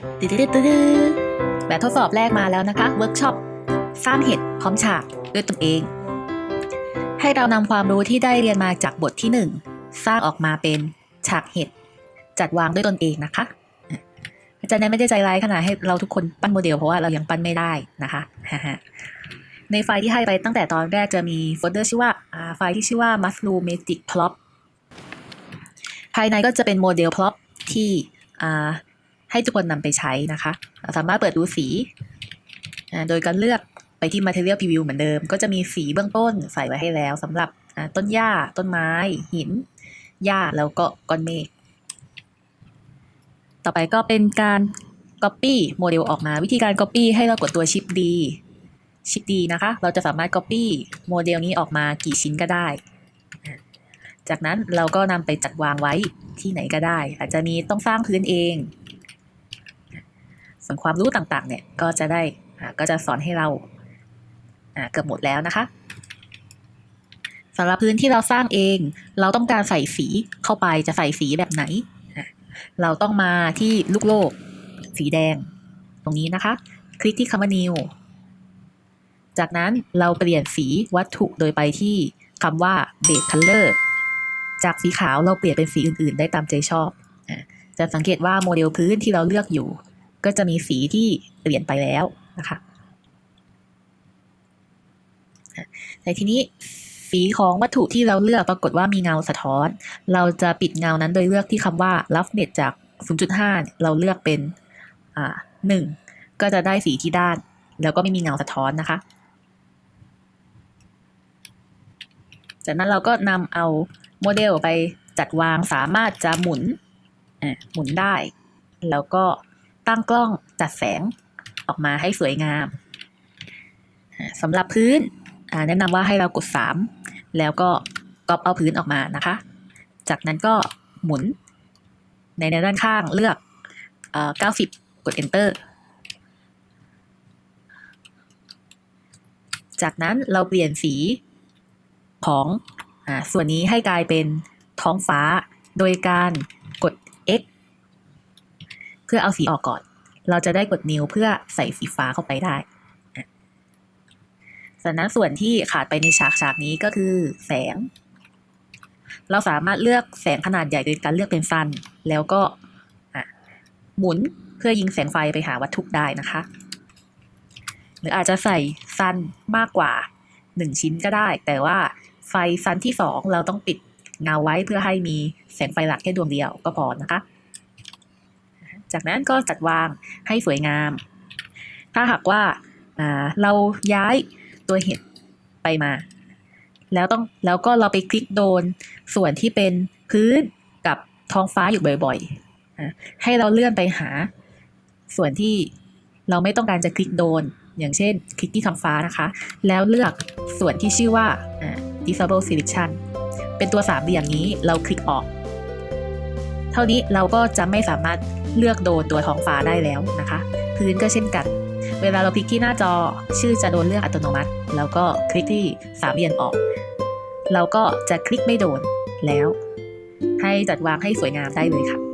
ตึ๊ดแบบทดสอบแรกมาแล้วนะคะเวิร์กช็อปสร้างเห็ดพร้อมฉากด้วยตนเอง ให้เรานำความรู้ที่ได้เรียนมาจากบทที่ 1 สร้างออกมาเป็นฉากเห็ดจัดวางด้วยตนเองนะคะอาจารย์แนนไม่ได้ใจร้ายขนาดให้เราทุกคนปั้นโมเดลเพราะว่าเรายังปั้นไม่ได้นะคะในไฟล์ที่ให้ไปตั้งแต่ตอนแรกจะมีโฟลเดอร์ชื่อว่าไฟล์ที่ชื่อว่า mushroom magic plot ภายในก็จะเป็นโมเดล plot ที่ ให้ทุกคนนำไปใช้นะคะสามารถเปิดดูสีโดยการเลือกไปที่ material preview เหมือนเดิม ก็จะมีสีเบื้องต้นใส่ไว้ให้แล้วสำหรับต้นหญ้า ต้นไม้ หิน หญ้า แล้วก็ก้อนเมฆ ต่อไปก็เป็นการ copy โมเดลออกมา วิธีการ copy ให้เรากดตัว shift D shift D นะคะ เราจะสามารถ copy โมเดลนี้ออกมากี่ชิ้นก็ได้ จากนั้นเราก็นำไปจัดวางไว้ที่ไหนก็ได้ อาจจะมีต้องสร้างพื้นเอง ส่วนความรู้ต่างๆ เนี่ยก็จะได้ก็จะสอนให้เราเกือบหมดแล้วนะคะสำหรับพื้นที่เราสร้างเอง เราต้องการใส่สีเข้าไปจะใส่สีแบบไหน เราต้องมาที่ลูกโลก สีแดง ตรงนี้นะคะ คลิกที่คำว่า new จากนั้นเราเปลี่ยนสีวัตถุโดยไปที่คำว่า base color จากสีขาวเราเปลี่ยนเป็นสีอื่นๆ ได้ตามใจชอบ จะสังเกตว่าโมเดลพื้นที่เราเลือกอยู่ ก็จะมีสีที่เปลี่ยนไปแล้วนะคะแต่ทีนี้สีของวัตถุที่เราเลือกปรากฏว่ามีเงาสะท้อน เราจะปิดเงานั้นโดยเลือกที่คำว่า roughness จาก 0.5 เราเลือกเป็นอ่าหนึ่งก็จะได้สีที่ด้าน แล้วก็ไม่มีเงาสะท้อนนะคะ จากนั้นเราก็นำเอาโมเดลไปจัดวางสามารถจะหมุนหมุนได้ แล้วก็ ตั้งกล้องจัดแสงออกมาให้สวยงามสำหรับพื้นแนะนำว่าให้เรากด 3 แล้วก็ก๊อปเอาพื้นออกมานะคะ จากนั้นก็หมุนในแนด้านข้างเลือกเอ่อ90 กด enter จากนั้นเราเปลี่ยนสีของอส่วนนี้ให้กลายเป็นท้องฟ้า โดยการ พื่อเอาสีออกก่อน เราจะได้กดนิ้วเพื่อใส่สีฟ้าเข้าไปได้อะจากนั้นส่วนที่ขาดไปในฉากฉากนี้ก็คือแสง เราสามารถเลือกแสงขนาดใหญ่โดยการเลือกเป็นฟัน แล้วก็หมุนเพื่อยิงแสงไฟไปหาวัตถุได้นะคะ หรืออาจจะใส่ซันมากกว่า 1 ชิ้นก็ได้ แต่ว่าไฟซันที่ 2 เราต้องปิดเงาไว้เพื่อให้มีแสงไฟหลักแค่ดวงเดียวก็พอนะคะ จากนั้นก็จัดวางให้สวยงาม ถ้าหากว่าเราย้ายตัวเห็ดไปมา แล้วต้องแล้วก็เราไปคลิกโดนส่วนที่เป็นพื้นกับท้องฟ้าอยู่บ่อยๆ ให้เราเลื่อนไปหาส่วนที่เราไม่ต้องการจะคลิกโดน อย่างเช่น คลิกที่ท้องฟ้านะคะ แล้วเลือกส่วนที่ชื่อว่า disable selection เป็นตัวสามเหลี่ยมนี้เราคลิกออก เท่านี้เราก็จะไม่สามารถเลือกโดนตัวท้องฟ้าได้แล้วนะคะ พื้นก็เช่นกัน เวลาเราคลิกที่หน้าจอชื่อจะโดนเลือกอัตโนมัติ แล้วก็คลิกที่สามเหลี่ยมออก เราก็จะคลิกไม่โดนแล้ว ให้จัดวางให้สวยงามได้เลยค่ะ